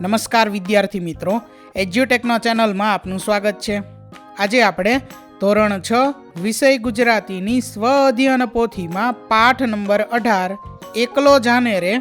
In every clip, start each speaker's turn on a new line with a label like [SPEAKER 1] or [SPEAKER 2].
[SPEAKER 1] નમસ્કાર વિદ્યાર્થી મિત્રો, એજ્યુટેકનો ચેનલમાં આપનું સ્વાગત છે. આજે આપણે ધોરણ છ, વિષય ગુજરાતીની સ્વ અધ્યયન પોથીમાં પાઠ નંબર અઢાર, એકલો જાનેરે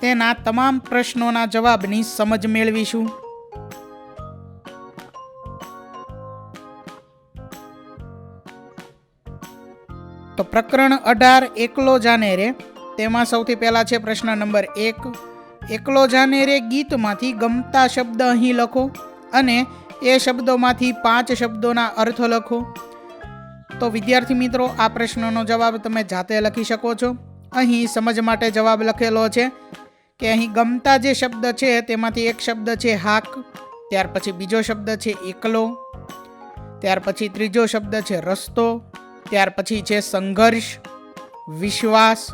[SPEAKER 1] તેના તમામ પ્રશ્નોના જવાબની સમજ મેળવીશું. તો પ્રકરણ અઢાર, એકલો જાનેરે તેમાં સૌથી પહેલાં છે પ્રશ્ન નંબર એક એકલો જાને રે ગીતમાંથી ગમતા શબ્દ અહીં લખો અને એ શબ્દોમાંથી પાંચ શબ્દોના અર્થ લખો. તો વિદ્યાર્થી મિત્રો, આ પ્રશ્નનો જવાબ તમે જાતે લખી શકો છો. અહીં સમજ માટે જવાબ લખેલો છે કે અહીં ગમતા જે શબ્દ છે તેમાંથી એક શબ્દ છે હાક, ત્યાર પછી બીજો શબ્દ છે એકલો, ત્યાર પછી ત્રીજો શબ્દ છે રસ્તો, ત્યાર પછી છે સંઘર્ષ, વિશ્વાસ,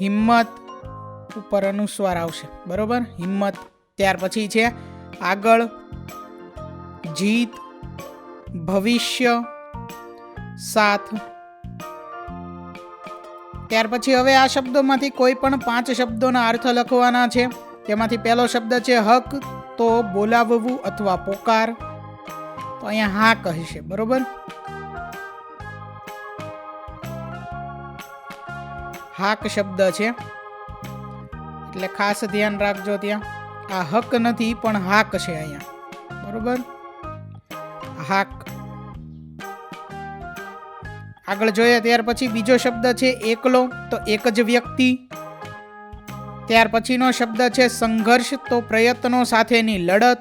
[SPEAKER 1] હિંમત ઉપર અનુસ્વાર આવશે. બરોબર? હિંમત ત્યાર પછી છે. આગળ જીત, ભવિષ્ય, સાથ. ત્યાર પછી હવે આ શબ્દોમાંથી કોઈ પણ પાંચ શબ્દોના અર્થ લખવાના છે. તેમાંથી પહેલો શબ્દ છે હક, તો બોલાવવું અથવા પોકાર. તો અહીંયા હા કહેશે બરોબર? હાક શબ્દ છે. એટલે ખાસ ધ્યાન રાખજો ત્યાં. આ હક નથી, પણ હાક છે અહીંયા. બરોબર? હાક. આગળ જોઈએ, ત્યાર પછી બીજો શબ્દ છે એકલો, તો એક જ વ્યક્તિ. ત્યાર પછીનો શબ્દ છે સંઘર્ષ, તો પ્રયત્નો સાથેની લડત.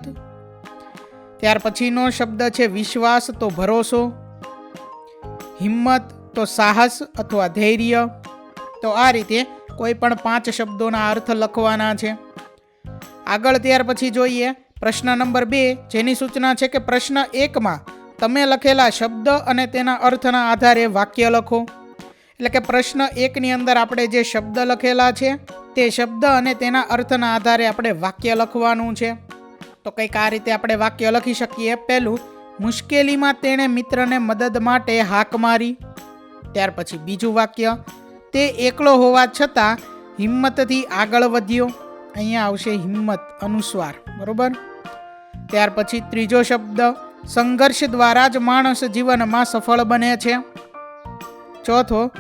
[SPEAKER 1] ત્યાર પછીનો શબ્દ છે વિશ્વાસ, તો ભરોસો. હિંમત, તો સાહસ અથવા ધૈર્ય. તો આ રીતે કોઈ પણ પાંચ શબ્દોના અર્થ લખવાના છે. આગળ ત્યાર પછી જોઈએ, પ્રશ્ન નંબર બે, જેની સૂચના છે કે પ્રશ્ન એકમાં તમે લખેલા શબ્દ અને તેના અર્થના આધારે વાક્ય લખો. એટલે કે પ્રશ્ન એકની અંદર આપણે જે શબ્દ લખેલા છે, તે શબ્દ અને તેના અર્થના આધારે આપણે વાક્ય લખવાનું છે. તો કંઈક આ રીતે આપણે વાક્ય લખી શકીએ. પહેલું, મુશ્કેલીમાં તેણે મિત્રને મદદ માટે હાક મારી. ત્યાર પછી બીજું વાક્ય તે એકલો હોવા છતાં હિંમતથી આગળ વધ્યો. અહીંયા આવશે હિંમત અનુસ્વાર, બરોબર? ત્યાર પછી ત્રીજો શબ્દ, સંઘર્ષ દ્વારા જ માણસ જીવનમાં સફળ બને છે. ચોથો,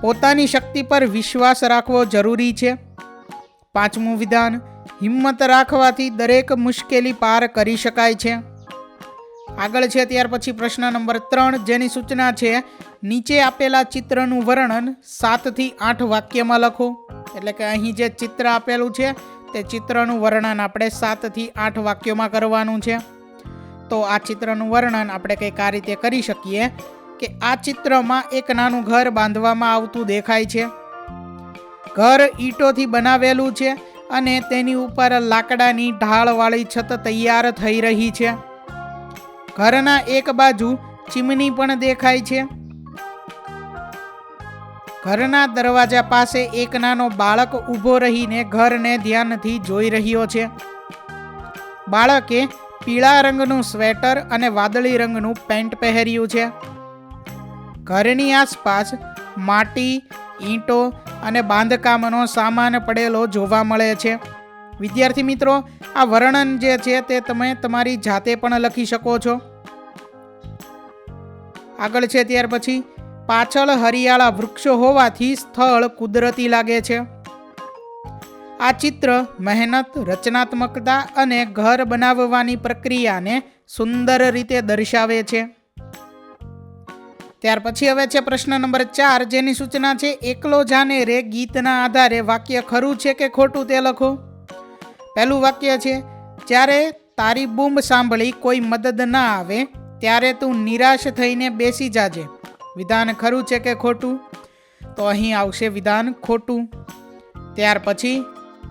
[SPEAKER 1] પોતાની શક્તિ પર વિશ્વાસ રાખવો જરૂરી છે. પાંચમું વિધાન, હિંમત રાખવાથી દરેક મુશ્કેલી પાર કરી શકાય છે. આગળ છે ત્યાર પછી પ્રશ્ન નંબર ત્રણ, જેની સૂચના છે, નીચે આપેલા ચિત્રનું વર્ણન સાતથી આઠ વાક્યમાં લખો. એટલે કે અહીં જે ચિત્ર આપેલું છે, તે ચિત્રનું વર્ણન આપણે સાતથી આઠ વાક્યોમાં કરવાનું છે. તો આ ચિત્રનું વર્ણન આપણે કંઈક આ રીતે કરી શકીએ કે આ ચિત્રમાં એક નાનું ઘર બાંધવામાં આવતું દેખાય છે. ઘર ઈંટોથી બનાવેલું છે અને તેની ઉપર લાકડાની ઢાળવાળી છત તૈયાર થઈ રહી છે. ઘરના એક બાજુ ચીમની પણ દેખાય છે. ઘરના દરવાજા પાસે એક નાનો બાળક ઊભો રહીને ઘરને ધ્યાનથી જોઈ રહ્યો છે. બાળકે પીળા રંગનું સ્વેટર અને વાદળી રંગનું પેન્ટ પહેર્યું છે. ઘરની આસપાસ માટી, ઈંટો અને બાંધકામનો સામાન પડેલો જોવા મળે છે. વિદ્યાર્થી મિત્રો, આ વર્ણન જે છે તે તમે તમારી જાતે પણ લખી શકો છો. આગળ છે ત્યાર પછી, પાછળ હરિયાળા વૃક્ષો હોવાથી સ્થળ કુદરતી લાગે છે. આ ચિત્ર મહેનત, રચનાત્મકતા અને ઘર બનાવવાની પ્રક્રિયાને સુંદર રીતે દર્શાવે છે. ત્યાર પછી હવે છે પ્રશ્ન નંબર ચાર, જેની સૂચના છે, એકલો જાને રે ગીતના આધારે વાક્ય ખરું છે કે ખોટું તે લખો? પહેલું વાક્ય છે, જ્યારે તારી બૂમ સાંભળી કોઈ મદદ ના આવે, ત્યારે તું નિરાશ થઈને બેસી જાજે. વિધાન ખરું છે કે ખોટું? તો અહીં આવશે વિધાન ખોટું. ત્યાર પછી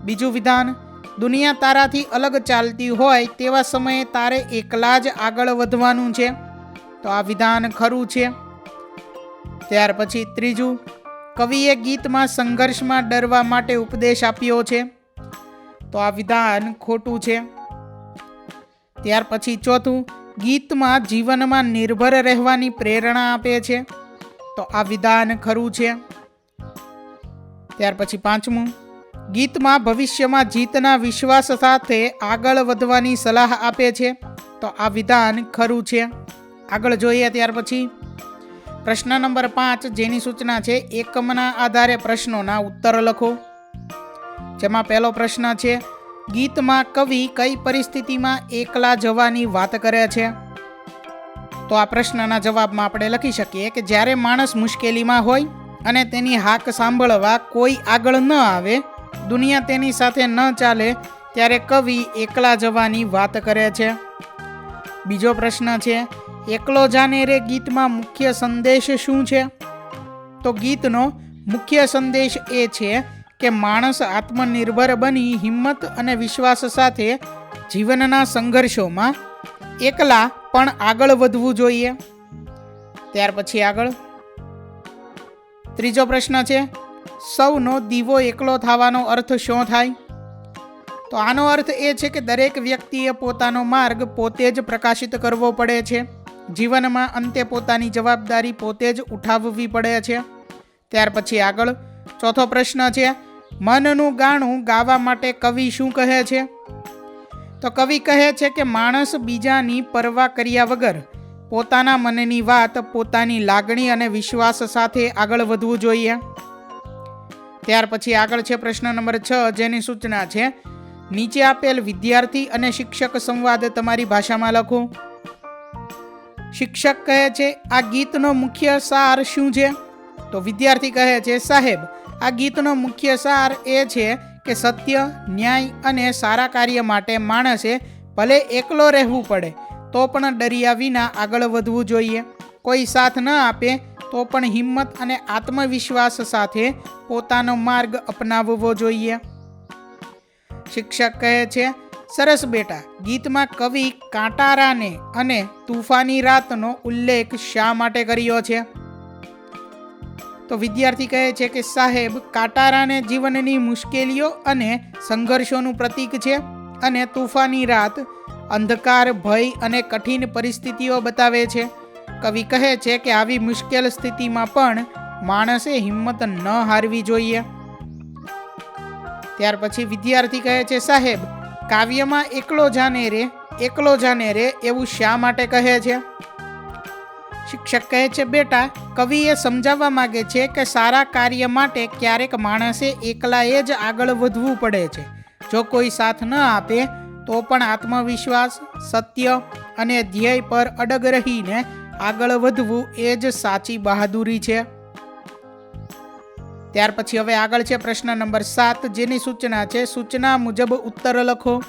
[SPEAKER 1] બીજું વિધાન, દુનિયા તારાથી અલગ ચાલતી હોય તેવા સમયે તારે એકલા જ આગળ વધવાનું છે. તો આ વિધાન ખરું છે. ત્યાર પછી ત્રીજું, કવિએ ગીતમાં સંઘર્ષમાં ડરવા માટે ઉપદેશ આપ્યો છે. તો આ વિધાન ખોટું છે. ત્યાર પછી ચોથું, ગીતમાં જીવનમાં નિર્ભર રહેવાની પ્રેરણા આપે છે. તો આ વિધાન ખરું છે. ત્યાર પછી પાંચમું, ગીતમાં ભવિષ્યમાં જીતના વિશ્વાસ સાથે આગળ વધવાની સલાહ આપે છે. તો આ વિધાન ખરું છે. આગળ જોઈએ ત્યાર પછી, પ્રશ્ન નંબર પાંચ જેની સૂચના છે, એકમના આધારે પ્રશ્નોના ઉત્તર લખો. જેમાં પહેલો પ્રશ્ન છે, ગીતમાં કવિ કઈ પરિસ્થિતિમાં એકલા જવાની વાત કરે છે? તો આ પ્રશ્નના જવાબમાં આપણે લખી શકીએ કે જ્યારે માણસ મુશ્કેલીમાં હોય અને તેની હાક સાંભળવા કોઈ આગળ ન આવે, દુનિયા તેની સાથે ન ચાલે, ત્યારે કવિ એકલા જવાની વાત કરે છે. બીજો પ્રશ્ન છે, એકલો જાને રે ગીતમાં મુખ્ય સંદેશ શું છે? તો ગીતનો મુખ્ય સંદેશ એ છે કે માણસ આત્મનિર્ભર બની હિંમત અને વિશ્વાસ સાથે જીવનના સંઘર્ષોમાં એકલા પણ આગળ વધવું જોઈએ. ત્યાર પછી આગળ. ત્રીજો પ્રશ્ન છે, સૌનો દીવો એકલો થવાનો અર્થ શું થાય? તો આનો અર્થ એ છે કે દરેક વ્યક્તિએ પોતાનો માર્ગ પોતે જ પ્રકાશિત કરવો પડે છે. જીવનમાં અંતે પોતાની જવાબદારી પોતે જ ઉઠાવવી પડે છે. ત્યાર પછી આગળ. ચોથો પ્રશ્ન છે મનનું ગાણું ગાવા માટે કવિ શું કહે છે? તો કવિ કહે છે કે માણસ બીજાની પરવા કર્યા વગર પોતાના મનની વાત, પોતાની લાગણી અને વિશ્વાસ સાથે આગળ વધવું જોઈએ. ત્યાર પછી આગળ છે પ્રશ્ન નંબર છ, જેની સૂચના છે, નીચે આપેલ વિદ્યાર્થી અને શિક્ષક સંવાદ તમારી ભાષામાં લખો. શિક્ષક કહે છે, આ ગીતનો મુખ્ય સાર શું છે? તો વિદ્યાર્થી કહે છે, સાહેબ આ ગીતનો મુખ્ય સાર એ છે કે સત્ય, ન્યાય અને સારા કાર્ય માટે માણસે ભલે એકલો રહેવું પડે, તો પણ ડર્યા વિના આગળ વધવું જોઈએ. કોઈ સાથ ન આપે, તો પણ હિંમત અને આત્મવિશ્વાસ સાથે પોતાનો માર્ગ અપનાવવો જોઈએ. શિક્ષક કહે છે, સરસ બેટા, ગીતમાં કવિ કાંટારાને અને તુફાની રાતનો ઉલ્લેખ શા માટે કર્યો છે? તો વિદ્યાર્થી કહે છે કે સાહેબ, કાટારાને જીવનની મુશ્કેલીઓ અને સંઘર્ષોનું પ્રતીક છે અને તુફાની રાત અંધકાર, ભય અને કઠિન પરિસ્થિતિઓ બતાવે છે. કવિ કહે છે કે આવી મુશ્કેલ સ્થિતિમાં પણ માણસે હિંમત ન હારવી જોઈએ. ત્યાર પછી વિદ્યાર્થી કહે છે, સાહેબ, કાવ્યમાં એકલો જાને રે, એકલો જાને રે એવું શા માટે કહે છે? શિક્ષક કહે છે, બેટા કવિ એ સમજાવવા માગે છે કે સારા કાર્ય માટે ક્યારેક માણસે એકલાએ જ આગળ વધવું પડે છે. જો કોઈ સાથ ન આપે, તો પણ આત્મવિશ્વાસ, સત્ય અને ધ્યેય પર અડગ રહીને આગળ વધવું એ જ સાચી બહાદુરી છે. ત્યાર પછી હવે આગળ છે પ્રશ્ન નંબર સાત, જેની સૂચના છે, સૂચના મુજબ ઉત્તર લખો.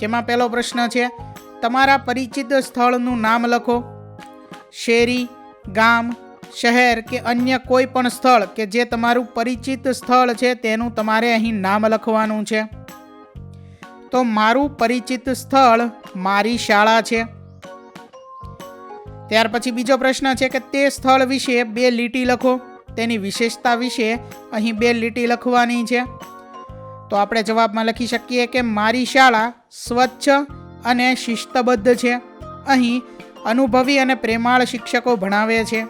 [SPEAKER 1] જેમાં પહેલો પ્રશ્ન છે, તમારા પરિચિત સ્થળનું નામ લખો. શેરી, ગામ, શહેર કે અન્ય કોઈ પણ સ્થળ કે જે તમારું પરિચિત સ્થળ છે તેનું તમારે અહીં નામ લખવાનું છે. તો મારું પરિચિત સ્થળ મારી શાળા છે. ત્યાર પછી બીજો પ્રશ્ન છે કે તે સ્થળ વિશે બે લીટી લખો. તેની વિશેષતા વિશે અહીં બે લીટી લખવાની છે. તો આપણે જવાબમાં લખી શકીએ કે મારી શાળા સ્વચ્છ અને શિસ્તબદ્ધ છે. અહીં અનુભવી અને પ્રેમાળ શિક્ષકો ભણાવે છે.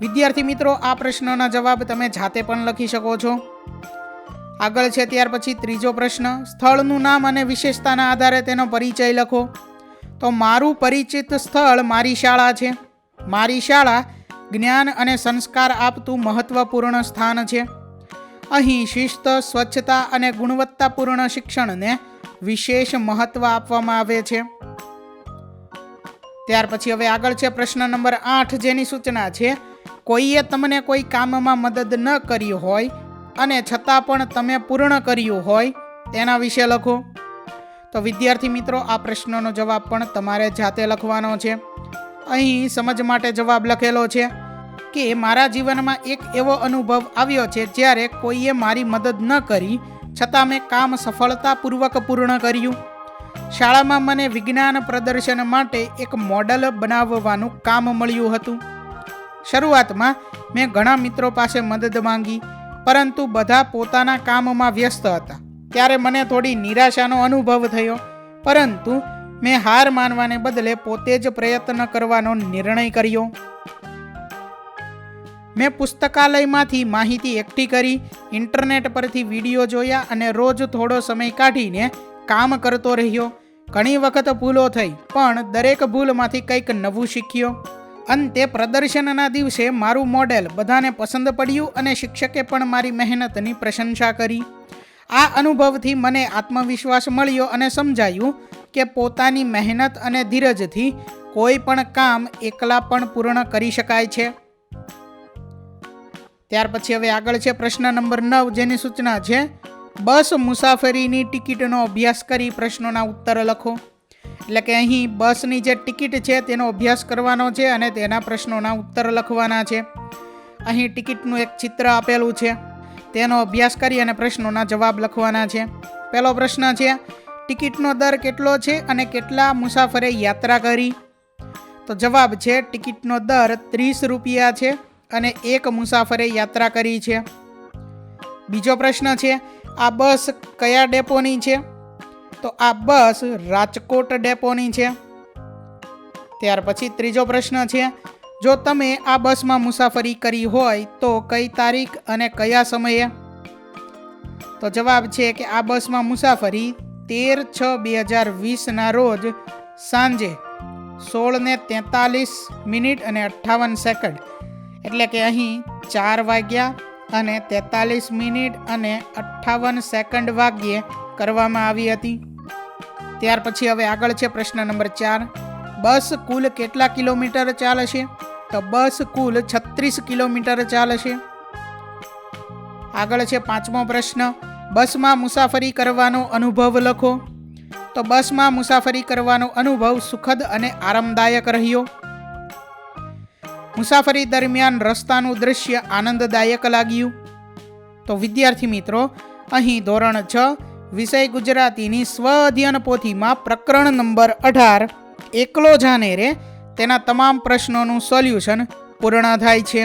[SPEAKER 1] વિદ્યાર્થી મિત્રો, આ પ્રશ્નના જવાબ તમે જાતે પણ લખી શકો છો. આગળ છે ત્યાર પછી ત્રીજો પ્રશ્ન, સ્થળનું નામ અને વિશેષતાના આધારે તેનો પરિચય લખો. તો મારું પરિચિત સ્થળ મારી શાળા છે. મારી શાળા જ્ઞાન અને સંસ્કાર આપતું મહત્વપૂર્ણ સ્થાન છે. અહીં શિસ્ત, સ્વચ્છતા અને ગુણવત્તાપૂર્ણ શિક્ષણને વિશેષ મહત્વ આપવામાં આવે છે. ત્યાર પછી હવે આગળ છે પ્રશ્ન નંબર આઠ, જેની સૂચના છે, કોઈએ તમને કોઈ કામમાં મદદ ન કરી હોય અને છતાં પણ તમે પૂર્ણ કર્યું હોય? તેના વિશે લખો. તો વિદ્યાર્થી મિત્રો, આ પ્રશ્નનો જવાબ પણ તમારે જાતે લખવાનો છે. અહીં સમજ માટે જવાબ લખેલો છે કે, મારા જીવનમાં એક એવો અનુભવ આવ્યો છે જ્યારે કોઈએ મારી મદદ ન કરી, છતાં મેં કામ સફળતાપૂર્વક પૂર્ણ કર્યું. શાળામાં મને વિજ્ઞાન પ્રદર્શન માટે એક મોડલ બનાવવાનું કામ મળ્યું હતું. શરૂઆતમાં મેં ઘણા મિત્રો પાસે મદદ માંગી, પરંતુ બધા પોતાના કામમાં વ્યસ્ત હતા. ત્યારે મને થોડી નિરાશાનો અનુભવ થયો, પરંતુ મેં હાર માનવાને બદલે પોતે જ પ્રયત્ન કરવાનો નિર્ણય કર્યો. મેં પુસ્તકાલયમાંથી માહિતી એકઠી કરી, ઇન્ટરનેટ પરથી વીડિયો જોયા અને રોજ થોડો સમય કાઢીને કામ કરતો રહ્યો. ઘણી વખત ભૂલો થઈ, પણ દરેક ભૂલમાંથી કંઈક નવું શીખ્યો. અંતે પ્રદર્શનના દિવસે મારું મોડેલ બધાને પસંદ પડ્યું અને શિક્ષકે પણ મારી મહેનતની પ્રશંસા કરી. આ અનુભવથી મને આત્મવિશ્વાસ મળ્યો અને સમજાયું કે પોતાની મહેનત અને ધીરજથી કોઈ પણ કામ એકલા પણ પૂર્ણ કરી શકાય છે. ત્યાર પછી હવે આગળ છે પ્રશ્ન નંબર નવ, જેની સૂચના છે બસ મુસાફરીની ટિકિટનો અભ્યાસ કરી પ્રશ્નોના ઉત્તર લખો. એટલે કે અહીં બસની જે ટિકિટ છે તેનો અભ્યાસ કરવાનો છે અને તેના પ્રશ્નોના ઉત્તર લખવાના છે. અહીં ટિકિટનું એક ચિત્ર આપેલું છે. તેનો અભ્યાસ કરી અને પ્રશ્નોના જવાબ લખવાના છે. પહેલો પ્રશ્ન છે, ટિકિટનો દર કેટલો છે અને કેટલા મુસાફરે યાત્રા કરી? તો જવાબ છે, ટિકિટનો દર ત્રીસ રૂપિયા છે અને એક મુસાફરે યાત્રા કરી છે. બીજો પ્રશ્ન છે આ બસ કયા ડેપોની છે? તો આ બસ રાજકોટ ડેપોની છે. ત્યાર પછી ત્રીજો પ્રશ્ન છે, જો તમે આ બસમાં મુસાફરી કરી હોય તો કઈ તારીખ અને કયા સમયે? તો જવાબ છે કે આ બસમાં મુસાફરી તેર છ બે હજાર વીસના રોજ સાંજે સોળને તેતાલીસ મિનિટ અને અઠ્ઠાવન સેકન્ડ. એટલે કે અહીં ચાર વાગ્યા અને તેતાલીસ મિનિટ અને અઠ્ઠાવન સેકન્ડ વાગ્યે કરવામાં આવી હતી. ત્યાર પછી હવે આગળ છે પ્રશ્ન નંબર ચાર. બસ કુલ કેટલા કિલોમીટર ચાલશે? તો બસ કુલ છત્રીસ કિલોમીટર ચાલશે. આગળ છે પાંચમો પ્રશ્ન. બસમાં મુસાફરી કરવાનો અનુભવ લખો. તો બસમાં મુસાફરી કરવાનો અનુભવ સુખદ અને આરામદાયક રહ્યો. મુસાફરી દરમિયાન રસ્તાનું દૃશ્ય આનંદદાયક લાગ્યું. તો વિદ્યાર્થી મિત્રો, અહીં ધોરણ છ, વિષય ગુજરાતીની સ્વ અધ્યયન પોથીમાં પ્રકરણ નંબર અઢાર, એકલો જાને રે, તેના તમામ પ્રશ્નોનું સોલ્યુશન પૂર્ણ થાય છે.